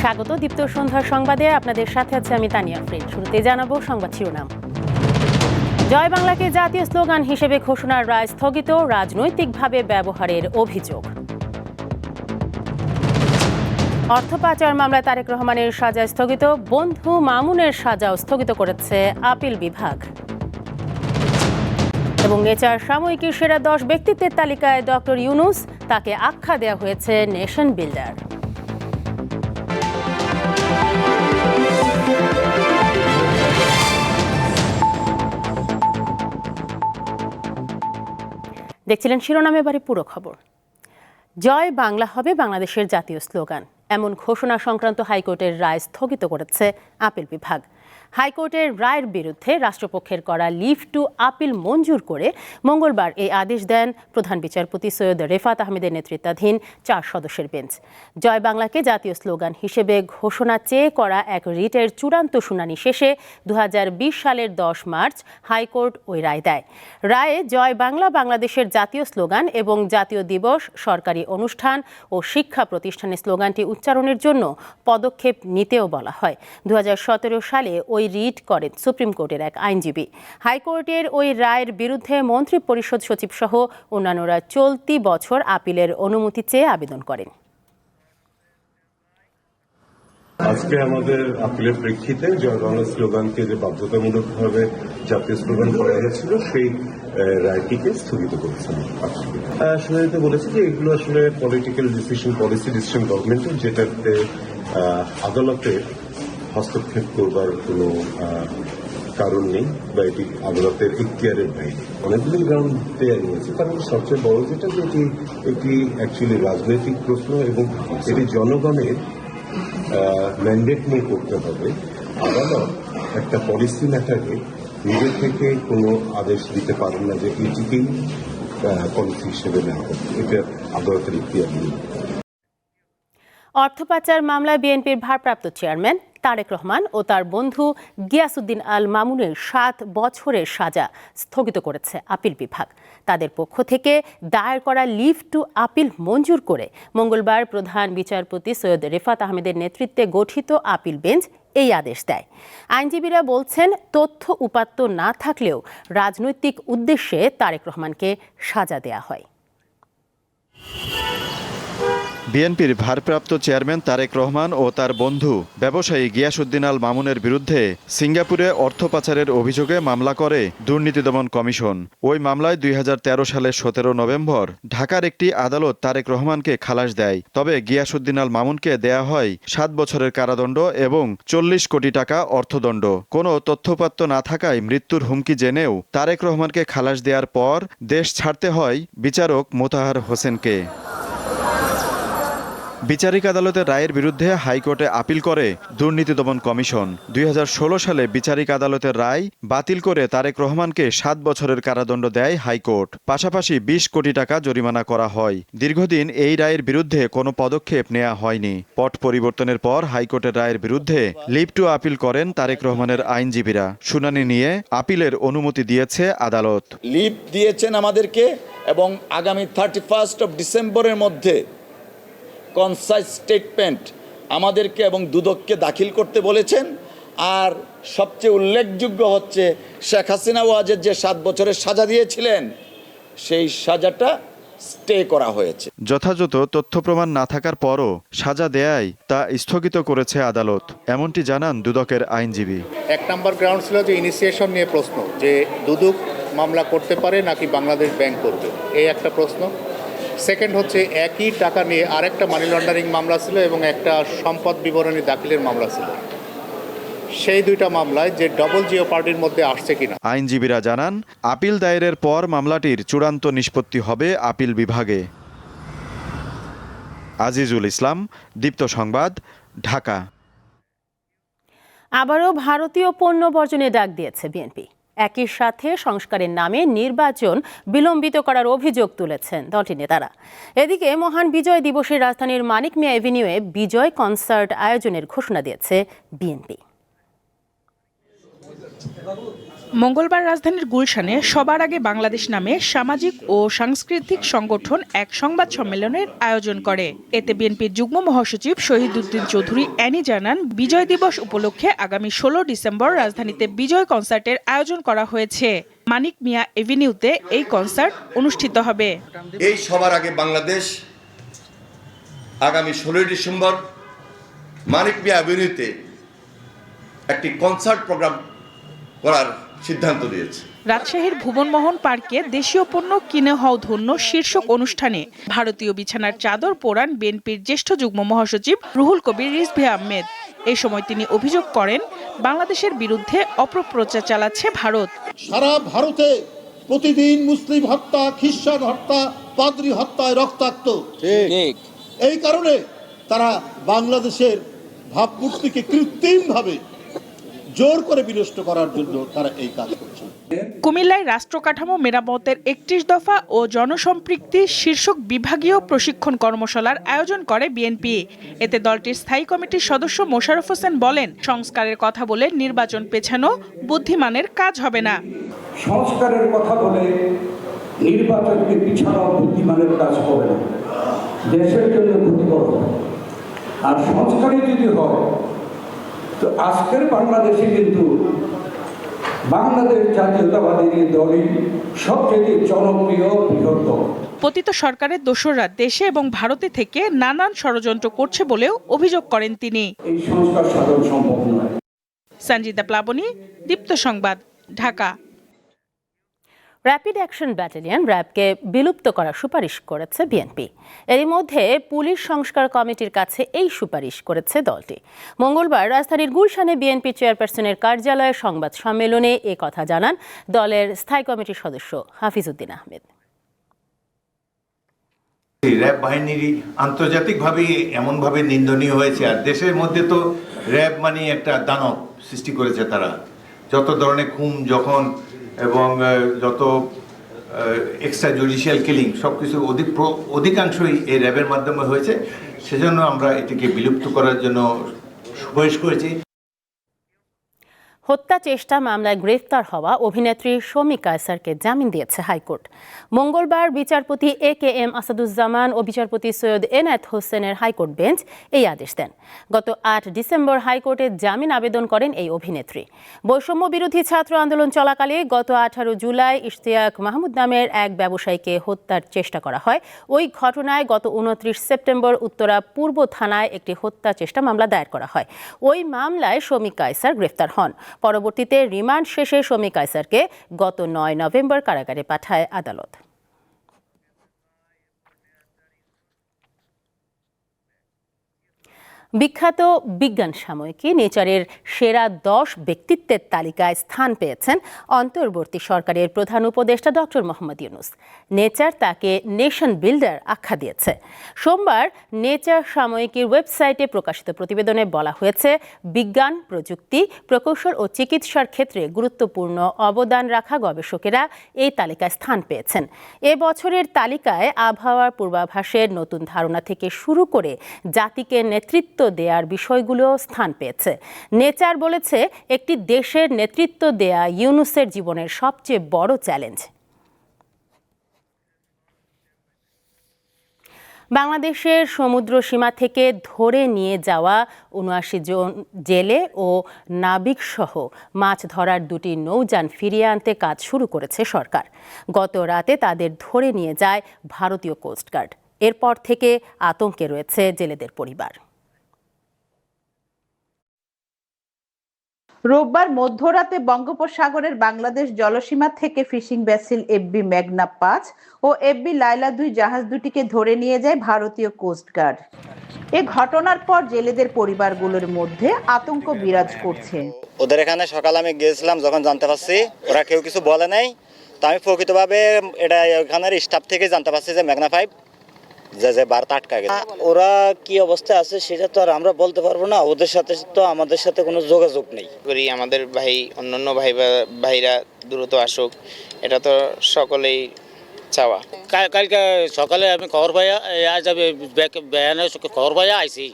স্বাগত দীপ্ত সন্ধ্যার সংবাদে। আপনাদের সাথে আছে আমি তানিয়া ফ্রেন্ড শুরুতে জানাব সংবাদ শিরোনাম। জয় বাংলাকে জাতীয় স্লোগান হিসেবে ঘোষণার রায় স্থগিত, রাজনৈতিকভাবে ব্যবহারের অভিযোগ। অর্থ পাচার মামলায় তারেক রহমানের সাজা স্থগিত, বন্ধু মামুনের সাজাও স্থগিত করেছে আপিল বিভাগ। এবং নেচার সাময়িকীর সেরা দশ ব্যক্তিত্বের তালিকায় ডক্টর ইউনুস, তাকে আখ্যা দেওয়া হয়েছে নেশন বিল্ডার। দেখছিলেন শিরোনামে বাড়ি পুরো খবর। জয় বাংলা হবে বাংলাদেশের জাতীয় স্লোগান। এমন ঘোষণা সংক্রান্ত হাইকোর্টের রায় স্থগিত করেছে আপিল বিভাগ। হাইকোর্টের রায়ের বিরুদ্ধে রাষ্ট্রপক্ষের করা লিভ টু আপিল মঞ্জুর করে মঙ্গলবার এই আদেশ দেন প্রধান বিচারপতি সৈয়দ রেফাত আহমেদের নেতৃত্বাধীন চার সদস্যের বেঞ্চ। জয় বাংলাকে জাতীয় স্লোগান হিসেবে ঘোষণা চেয়ে করা এক রিটের চূড়ান্ত শুনানি শেষে দু হাজার বিশ সালের দশ মার্চ হাইকোর্ট ওই রায় দেয়। রায়ে জয় বাংলা বাংলাদেশের জাতীয় স্লোগান এবং জাতীয় দিবস, সরকারি অনুষ্ঠান ও শিক্ষা প্রতিষ্ঠানে স্লোগানটি উচ্চারণের জন্য পদক্ষেপ নিতেও বলা হয়। দু হাজার সতেরো সালে ওই রিট করেন সুপ্রিম কোর্টের এক আইনজীবী। হাইকোর্টের ওই রায়ের বিরুদ্ধে মন্ত্রী পরিষদ সচিব সহ অন্যান্যরা চলতি বছর আপিলের অনুমতি চেয়ে আবেদন করেন। আজকে আমাদের আপিলের প্রেক্ষিতে বাংলা স্লোগানকে যে বাধ্যতামূলকভাবে জাতীয় স্লোগান করা হয়েছিল সেই আহ, রায়টিকে স্থগিত করেছেন। আহ, শুনানিতে বলেছে যে এগুলো আসলে পলিটিক্যাল ডিসিশন পলিসি ডিসিশন গভর্নমেন্টের যেটাতে আহ, আদালতের হস্তক্ষেপ করবার কোনো কারণ নেই বা এটি আদালতের ইখতিয়ারের বাইরে। অনেকগুলি গ্রাউন্ড দেওয়া রয়েছে তার মধ্যে সবচেয়ে বড় যেটা যে এটি একটি অ্যাকচুয়ালি রাজনৈতিক প্রশ্ন এবং এটি জনগণের ম্যান্ডেট নিয়ে করতে হবে। আদালত একটা পলিসি ম্যাটারে নিজে থেকে কোনো আদেশ দিতে পারেন না যে এটিকেই পলিসি হিসেবে নেওয়া হবে এটা আদালতের ইতিহাস নেই অর্থ পাচার মামলায় বিএনপির ভারপ্রাপ্ত চেয়ারম্যান তারেক রহমান ও তার বন্ধু গিয়াসুদ্দিন আল মামুনের সাত বছরের সাজা স্থগিত করেছে আপিল বিভাগ। তাদের পক্ষ থেকে দায়ের করা লিভ টু আপিল মঞ্জুর করে মঙ্গলবার প্রধান বিচারপতি সৈয়দ রেফাত আহমেদের নেতৃত্বে গঠিত আপিল বেঞ্চ এই আদেশ দেয়। আইনজীবীরা বলছেন, তথ্য উপাত্ত না থাকলেও রাজনৈতিক উদ্দেশ্যে তারেক রহমানকে সাজা দেয়া হয়। বিএনপির ভারপ্রাপ্ত চেয়ারম্যান তারেক রহমান ও তার বন্ধু ব্যবসায়ী গিয়াসুদ্দিন আল মামুনের বিরুদ্ধে সিঙ্গাপুরে অর্থ পাচারের অভিযোগে মামলা করে দুর্নীতি দমন কমিশন। ওই মামলায় দুই হাজার তেরো সালের সতেরো নভেম্বর ঢাকার একটি আদালত তারেক রহমানকে খালাস দেয়। তবে গিয়াসুদ্দিন আল মামুনকে দেয়া হয় সাত বছরের কারাদণ্ড এবং চল্লিশ কোটি টাকা অর্থদণ্ড। কোনো তথ্যপাত্য না থাকায় মৃত্যুর হুমকি জেনেও তারেক রহমানকে খালাস দেওয়ার পর দেশ ছাড়তে হয় বিচারক মোতাহার হোসেনকে। বিচারিক আদালতের রায়ের বিরুদ্ধে হাইকোর্টে আপিল করে দুর্নীতি দমন কমিশন। দুই হাজার ষোলো সালে বিচারিক আদালতের রায় বাতিল করে তারেক রহমানকে সাত বছরের কারাদণ্ড দেয় হাইকোর্ট। পাশাপাশি ২০ কোটি টাকা জরিমানা করা হয়। দীর্ঘদিন এই রায়ের বিরুদ্ধে কোনো পদক্ষেপ নেওয়া হয়নি। পট পরিবর্তনের পর হাইকোর্টের রায়ের বিরুদ্ধে লিভ টু আপিল করেন তারেক রহমানের আইনজীবীরা। শুনানি নিয়ে আপিলের অনুমতি দিয়েছে আদালত। লিভ দিয়েছেন আমাদেরকে এবং আগামী থার্টি ফার্স্ট অফ ডিসেম্বরের মধ্যে কনসাইজ স্টেটমেন্ট আমাদেরকে এবং দুদককে দাখিল করতে বলেছেন। আর সবচেয়ে উল্লেখযোগ্য হচ্ছে শেখ হাসিনা ওয়াজের যে সাত বছরের সাজা দিয়েছিলেন সেই সাজাটা স্টে করা হয়েছে। যথাযথ তথ্য প্রমাণ না থাকার পরও সাজা দেয়ায় তা স্থগিত করেছে আদালত এমনটি জানান দুদকের আইনজীবী। এক নম্বর গ্রাউন্ড ছিল যে ইনিশিয়েশন নিয়ে প্রশ্ন যে দুদক মামলা করতে পারে নাকি বাংলাদেশ ব্যাংক করবে। এই একটা প্রশ্ন। সেকেন্ড হচ্ছে একই টাকা নিয়ে আরেকটা মানি লন্ডারিং মামলা ছিল এবং একটা সম্পদ বিবরণী দাখিলের মামলা ছিল। সেই দুইটা মামলায় যে ডবল জিও পার্টির মধ্যে আসছে কিনা। আইনজীবীরা জানান আপিল দায়েরের পর মামলাটির চূড়ান্ত নিষ্পত্তি হবে আপিল বিভাগে। আজিজুল ইসলাম দীপ্ত সংবাদ ঢাকা। আবারও ভারতীয় পণ্য বর্জনে ডাক দিয়েছে বিএনপি। একই সাথে সংস্কারের নামে নির্বাচন বিলম্বিত করার অভিযোগ তুলেছেন দলটির নেতারা। এদিকে মহান বিজয় দিবসে রাজধানীর মানিক মিয়া এভিনিউয়ে বিজয় কনসার্ট আয়োজনের ঘোষণা দিয়েছে বিএনপি। মঙ্গলবার রাজধানীর গুলশানে সবার আগে বাংলাদেশ নামে সামাজিক ও সাংস্কৃতিক সংগঠন এক সংবাদ সম্মেলনের আয়োজন করে। এতে বিএনপির যুগ্ম মহাসচিব শহীদ উদ্দিন চৌধুরী অ্যানি জানান, বিজয় দিবস উপলক্ষে আগামী ষোলো ডিসেম্বর রাজধানীতে বিজয় কনসার্টের আয়োজন করা হয়েছে। মানিক মিয়া এভিনিউতে এই কনসার্ট অনুষ্ঠিত হবে। এই সবার আগে বাংলাদেশ আগামী ষোলোই ডিসেম্বর মানিক মিয়া অ্যাভিনিউতে একটি কনসার্ট প্রোগ্রাম করার সিদ্ধান্ত নিয়েছে রাজশাহীর ভুবনমোহন পার্কে দেশীয় পণ্য কিনে হও ধন্য শীর্ষক অনুষ্ঠানে ভারতীয় বিছানার চাদর পোড়ান বিএনপির জ্যেষ্ঠ যুগ্ম মহাসচিব রুহুল কবির রিজভে আহমেদ। এই সময় তিনি অভিযোগ করেন বাংলাদেশের বিরুদ্ধে অপপ্রচার চালাচ্ছে ভারত। সারা ভারতে প্রতিদিন মুসলিম হত্যা খ্রিস্টান হত্যা পাদ্রী হত্যায় রক্তাক্ত। এই কারণে তারা বাংলাদেশের ভাবমূর্তিকে কৃত্রিমভাবে জোর করে বিনষ্ট করার জন্য তারা এই কাজ করছে। কুমিল্লায় রাষ্ট্র কাঠামো মেরামতের একত্রিশ দফা ও জনসম্পৃক্তি শীর্ষক বিভাগীয় প্রশিক্ষণ কর্মশালার আয়োজন করে বিএনপি। এতে দলটির স্থায়ী কমিটির সদস্য মোশারফ হোসেন বলেন সংস্কারের কথা বলে নির্বাচন পেছানো বুদ্ধিমানের কাজ হবে না। সংস্কারের কথা বলে নির্বাচনকে পিছানো বুদ্ধিমানের কাজ হবে না। দেশের জন্য ক্ষতিকর আর সংস্কারই যদি হয় তো আজকের বাংলাদেশে কিন্তু বাংলাদেশ জাতীয়তাবাদী দলই সবচেয়ে জনপ্রিয় বৃহত্তম। পতিত সরকারের দোসররা দেশে এবং ভারতে থেকে নানান ষড়যন্ত্র করছে বলেও অভিযোগ করেন তিনি। এই সংস্কার সাধন সম্ভব নয়। সঞ্জিতা প্লাবনী দীপ্ত সংবাদ ঢাকা। র্যাপিড অ্যাকশন ব্যাটালিয়ন র্যাবকে বিলুপ্ত করার সুপারিশ করেছে বিএনপি এরই মধ্যে পুলিশ সংস্কার কমিটির কাছে এই সুপারিশ করেছে দলটি। মঙ্গলবার রাজধানীর গুলশানে বিএনপি চেয়ারপারসনের কার্যালয়ে সংবাদ সম্মেলনে এ কথা জানান দলের স্থায়ী কমিটির সদস্য হাফিজউদ্দিন আহমেদ। র্যাব বাহিনীরই আন্তর্জাতিকভাবে এমনভাবে নিন্দনীয় হয়েছে, আর দেশের মধ্যে তো র্যাব মানে একটা দানব সৃষ্টি করেছে তারা। যত ধরনের খুন, যখন এবং যত এক্সট্রা জুডিশিয়াল কিলিং সব কিছু অধিক অধিকাংশই এই র্যাবের মাধ্যমে হয়েছে। সেজন্য আমরা এটিকে বিলুপ্ত করার জন্য সুপারিশ করেছি। হত্যা চেষ্টা মামলায় গ্রেফতার হওয়া অভিনেত্রী শমী কায়সারকে জামিন দিয়েছে হাইকোর্ট। মঙ্গলবার বিচারপতি এ কে এম আসাদুজ্জামান ও বিচারপতি সৈয়দ এনায়েত হোসেনের হাইকোর্ট বেঞ্চ এই আদেশ দেন। গত আট ডিসেম্বর হাইকোর্টে জামিন আবেদন করেন এই অভিনেত্রী। বৈষম্য বিরোধী ছাত্র আন্দোলন চলাকালে গত আঠারো জুলাই ইশতিয়াক মাহমুদ নামের এক ব্যবসায়ীকে হত্যার চেষ্টা করা হয়। ওই ঘটনায় গত উনত্রিশ সেপ্টেম্বর উত্তরা পূর্ব থানায় একটি হত্যা চেষ্টা মামলা দায়ের করা হয়। ওই মামলায় শমী কায়সার গ্রেফতার হন। পরবর্তীতে রিমান্ড শেষে শমী কায়সারকে গত নয় নভেম্বর কারাগারে পাঠায় আদালত। বিখ্যাত বিজ্ঞান সাময়িকী নেচারের সেরা দশ ব্যক্তিত্বের তালিকায় স্থান পেয়েছেন অন্তর্বর্তী সরকারের প্রধান উপদেষ্টা ডক্টর মোহাম্মদ ইউনুস। নেচার তাকে নেশন বিল্ডার আখ্যা দিয়েছে। সোমবার নেচার সাময়িকীর ওয়েবসাইটে প্রকাশিত প্রতিবেদনে বলা হয়েছে, বিজ্ঞান, প্রযুক্তি, প্রকৌশল ও চিকিৎসার ক্ষেত্রে গুরুত্বপূর্ণ অবদান রাখা গবেষকেরা এই তালিকায় স্থান পেয়েছেন। এ বছরের তালিকায় আবহাওয়ার পূর্বাভাসের নতুন ধারণা থেকে শুরু করে জাতিকে নেতৃত্ব দেওয়ার বিষয়গুলো স্থান পেয়েছে। নেচার বলেছে, একটি দেশের নেতৃত্ব দেয়া ইউনুসের জীবনের সবচেয়ে বড় চ্যালেঞ্জ। বাংলাদেশের সমুদ্র সীমা থেকে ধরে নিয়ে যাওয়া উনআশি জন জেলে ও নাবিকসহ মাছ ধরার দুটি নৌযান ফিরিয়ে আনতে কাজ শুরু করেছে সরকার। গত রাতে তাদের ধরে নিয়ে যায় ভারতীয় কোস্টগার্ড। এরপর থেকে আতঙ্কে রয়েছে জেলেদের পরিবার। রোববার মধ্যরাতে বঙ্গোপসাগরের বাংলাদেশ জলসীমা থেকে ফিশিং ভেসেল এফবি মেঘনা পাঁচ ও এফবি লাইলা দুই জাহাজ দুটিকে ধরে নিয়ে যায় ভারতীয় কোস্টগার্ড এ ঘটনার পর জেলেদের পরিবারগুলোর মধ্যে আতঙ্ক বিরাজ করছে। ওদের এখানে সকালে আমি গিয়েছিলাম, যখন জানতে পারছি ওরা কেউ কিছু বলে নাই। তো আমি প্রকৃতভাবে এটা ওখানের স্টাফ থেকে জানতে পারছি যে মেঘনা ফাইভ যে যে বার্তা আটকা গেছে। ওরা কি অবস্থায় আছে সেটা তো আর আমরা বলতে পারব না। ওদের সাথে তো আমাদের সাথে কোনো যোগাযোগ নেই। করি আমাদের ভাই অন্যান্য ভাই ভাইরা দ্রুত আসুক। এটা তো সকলেই চাওয়া। কালকে সকালে আমি খবর পাইয়া আজ আমি খবর পাইয়া আইছি।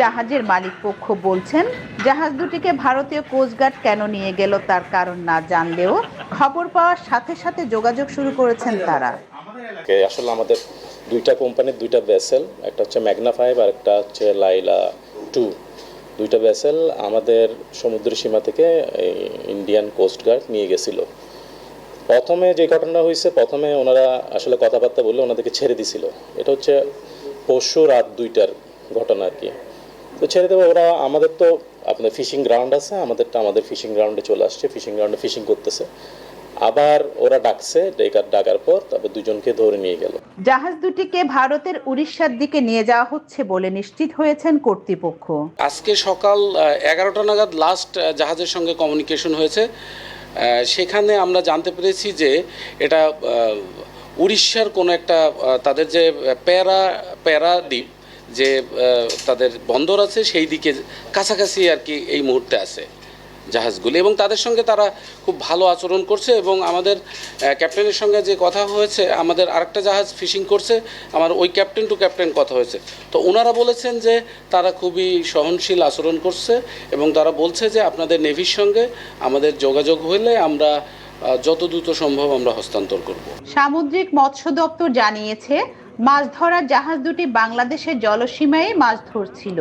জাহাজের মালিক পক্ষ বলছেন জাহাজ দুটিকে ভারতীয় কোস্টগার্ড কেন নিয়ে গেল তার কারণ না জানলেও খবর পাওয়ার সাথে সাথে যোগাযোগ শুরু করেছেন তারা। আসলে আমাদের দুইটা কোম্পানির দুইটা ভেসেল একটা হচ্ছে ম্যাগনা ফাইভ আর একটা হচ্ছে লাইলা টু দুইটা ভেসেল আমাদের সমুদ্র সীমা থেকে ইন্ডিয়ান কোস্টগার্ড নিয়ে গেছিল। প্রথমে যে ঘটনা হয়েছে, প্রথমে ওনারা আসলে কথাবার্তা বললে ওনাদেরকে ছেড়ে দিছিল। এটা হচ্ছে পরশু রাত দুইটার ঘটনা আর কি। তো ছেড়ে দেবো ওরা আমাদের তো, আপনার ফিশিং গ্রাউন্ড আছে, আমাদেরটা আমাদের ফিশিং গ্রাউন্ডে চলে আসছে ফিশিং গ্রাউন্ডে ফিশিং করতেছে। আবার ওরা ডাকছে ডেকার ডাকার পর তারপর দুজনকে ধরে নিয়ে গেল। জাহাজ দুটিকে ভারতের উড়িষ্যার দিকে নিয়ে যাওয়া হচ্ছে বলে নিশ্চিত হয়েছেন কর্তৃপক্ষ। আজকে সকাল এগারোটা নাগাদ লাস্ট জাহাজের সঙ্গে কমিউনিকেশন হয়েছে। সেখানে আমরা জানতে পেরেছি যে এটা উড়িষ্যার কোনো একটা তাদের যে প্যারা প্যারা দ্বীপ যে তাদের বন্দর আছে সেই দিকে কাছাকাছি আর কি এই মুহূর্তে আছে। জাহাজগুলি এবং তাদের সঙ্গে তারা খুব ভালো আচরণ করছে এবং আমাদের ক্যাপ্টেনের সঙ্গে যে কথা হয়েছে, আমাদের আরেকটা জাহাজ ফিশিং করছে, আমার ওই ক্যাপ্টেন টু ক্যাপ্টেন কথা হয়েছে। তো ওনারা বলেছেন যে তারা খুবই সহনশীল আচরণ করছে এবং তারা বলছে যে আপনাদের নেভির সঙ্গে আমাদের যোগাযোগ হলে আমরা যত দ্রুত সম্ভব আমরা হস্তান্তর করব। সামুদ্রিক মৎস্য দপ্তর জানিয়েছে, মাছ ধরার জাহাজ দুটি বাংলাদেশের জলসীমায় মাছ ধরছিল।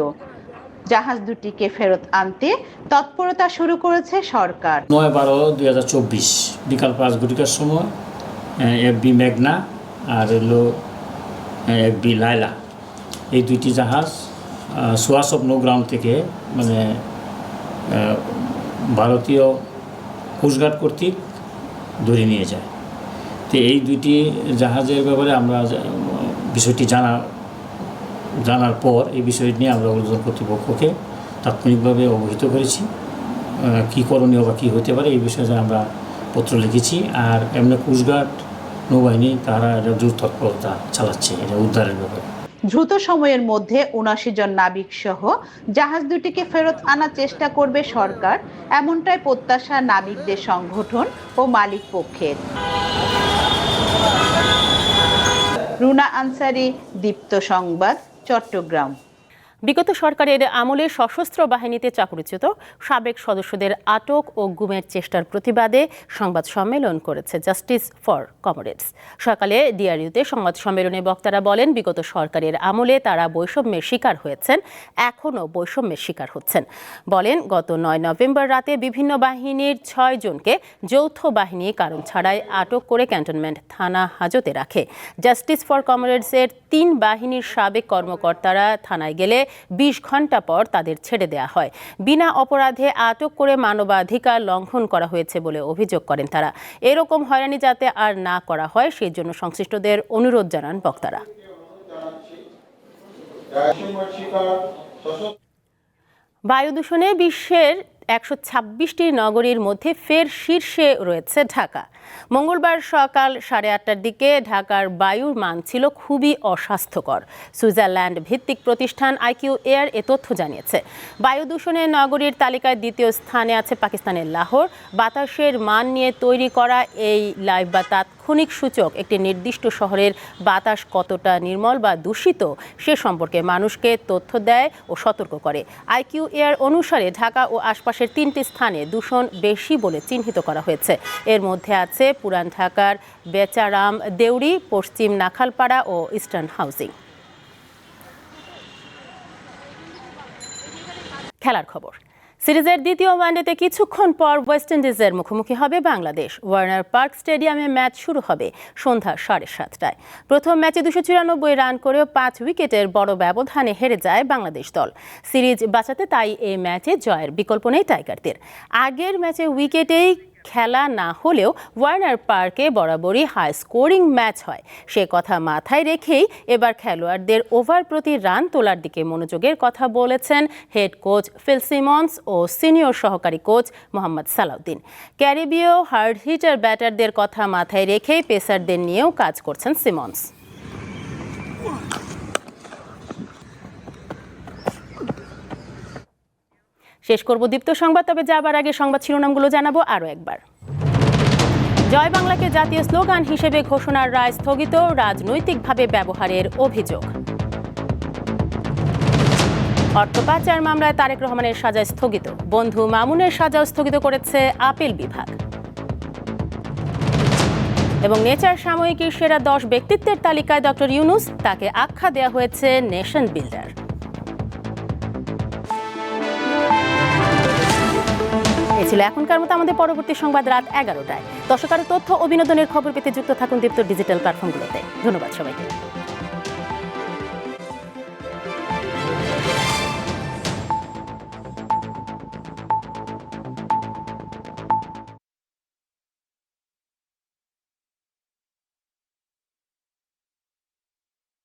জাহাজ দুটিকে ফেরত আনতে তৎপরতা শুরু করেছে সরকার। নয় বারো দুই হাজার চব্বিশ, বিকাল পাঁচ ঘটিকার সময় এফ বি মেঘনা আর হলো এফ বি লাইলা এই দুইটি জাহাজ সোয়াস অফ নো গ্রাউন্ড থেকে মানে ভারতীয় কোস্টগার্ড কর্তৃক ধরে নিয়ে যায়। তো এই দুইটি জাহাজের ব্যাপারে আমরা, বিষয়টি জানা জানার পর এই বিষয়টি নিয়ে আমরা ঊর্ধ্বতন কর্তৃপক্ষকে তাৎক্ষণিকভাবে অবহিত করেছি। কী করণীয় বা কী হতে পারে এই বিষয়ে আমরা পত্র লিখেছি। আর এমনি কোস্টগার্ড নৌবাহিনী তারা দ্রুত তৎপরতা চালাচ্ছে, এটা উদ্ধারের ব্যাপারে। দ্রুত সময়ের মধ্যে উনাশি জন নাবিক সহ জাহাজ দুটিকে ফেরত আনার চেষ্টা করবে সরকার, এমনটাই প্রত্যাশা নাবিকদের সংগঠন ও মালিক পক্ষের। রুনা আনসারি, দীপ্ত সংবাদ। চট্টগ্রাম। বিগত সরকারের আমলে সশস্ত্র বাহিনীতে চাকরিচ্যুত সাবেক সদস্যদের আটক ও গুমের চেষ্টার প্রতিবাদে সংবাদ সম্মেলন করেছে জাস্টিস ফর কমরেডস। সকালে ডিআরইউতে সংবাদ সম্মেলনে বক্তারা বলেন, বিগত সরকারের আমলে তারা বৈষম্যের শিকার হয়েছেন এখনও বৈষম্যের শিকার হচ্ছেন। বলেন, গত নয় নভেম্বর রাতে বিভিন্ন বাহিনীর ছয় জনকে যৌথ বাহিনী কারণ ছাড়াই আটক করে ক্যান্টনমেন্ট থানা হাজতে রাখে। জাস্টিস ফর কমরেডসের তিন বাহিনীর সাবেক কর্মকর্তারা থানায় গেলে বিশ ঘণ্টা পর তাদের ছেড়ে দেয়া হয়। বিনা অপরাধে আটক করে মানবাধিকার লঙ্ঘন করা হয়েছে বলে অভিযোগ করেন তারা। এরকম হয়রানি যাতে আর না করা হয় সেই জন্য সংশ্লিষ্টদের অনুরোধ জানান বক্তারা। বায়ু দূষণে বিশ্বের একশো ছাব্বিশটি নগরীর মধ্যে ফের শীর্ষে রয়েছে ঢাকা। মঙ্গলবার সকাল সাড়ে আটটার দিকে ঢাকার বায়ুর মান ছিল খুবই অস্বাস্থ্যকর। সুইজারল্যান্ড ভিত্তিক প্রতিষ্ঠান আইকিউ এয়ার এ তথ্য জানিয়েছে। বায়ু দূষণের নগরীর তালিকায় দ্বিতীয় স্থানে আছে পাকিস্তানের লাহোর। বাতাসের মান নিয়ে তৈরি করা এই লাইভ বা তাৎক্ষণিক সূচক একটি নির্দিষ্ট শহরের বাতাস কতটা নির্মল বা দূষিত সে সম্পর্কে মানুষকে তথ্য দেয় ও সতর্ক করে। আইকিউ এয়ার অনুসারে ঢাকা ও আশপাশের তিনটি স্থানে দূষণ বেশি বলে চিহ্নিত করা হয়েছে। এর মধ্যে আছে পুরান ঢাকার বেচারাম দেউরি পশ্চিম নাখালপাড়া ও ইস্টার্ন হাউজিং খেলার খবর। সিরিজের দ্বিতীয় ওয়ানডেতে কিছুক্ষণ পর ওয়েস্ট ইন্ডিজের মুখোমুখি হবে বাংলাদেশ। ওয়ার্নার পার্ক স্টেডিয়ামে ম্যাচ শুরু হবে সন্ধ্যা সাড়ে সাতটায়। প্রথম ম্যাচে দুশো চুরানব্বই রান করেও পাঁচ উইকেটের বড় ব্যবধানে হেরে যায় বাংলাদেশ দল। সিরিজ বাঁচাতে তাই এই ম্যাচে জয়ের বিকল্প নেই টাইগারদের। আগের ম্যাচে উইকেটেই খেলা না হলেও ওয়ার্নার পার্কে বরাবরই হাই স্কোরিং ম্যাচ হয়। সে কথা মাথায় রেখেই এবার খেলোয়াড়দের ওভার প্রতি রান তোলার দিকে মনোযোগের কথা বলেছেন হেড কোচ ফিল সিমন্স ও সিনিয়র সহকারী কোচ মোহাম্মদ সালাউদ্দিন। ক্যারিবীয় হার্ড হিটার ব্যাটারদের কথা মাথায় রেখেই পেসারদের নিয়েও কাজ করছেন সিমন্স। শেষ করব দীপ্ত সংবাদ, তবে যাবার আগে সংবাদ শিরোনামগুলো জানাব আরও একবার। জয় বাংলাকে জাতীয় স্লোগান হিসেবে ঘোষণার রায় স্থগিত, রাজনৈতিকভাবে ব্যবহারের অভিযোগ। অর্থ পাচার মামলায় তারেক রহমানের সাজা স্থগিত, বন্ধু মামুনের সাজাও স্থগিত করেছে আপিল বিভাগ। এবং নেচার সাময়িকীর সেরা দশ ব্যক্তিত্বের তালিকায় ডক্টর ইউনুস, তাকে আখ্যা দেওয়া হয়েছে নেশন বিল্ডার। ছিল এখনকার মতো আমাদের পরবর্তী সংবাদ রাত এগারোটায়। দর্শক তথ্য ও বিনোদনের খবর পেতে যুক্ত থাকুন দীপ্ত ডিজিটাল প্ল্যাটফর্মগুলোতে। ধন্যবাদ সবাইকে।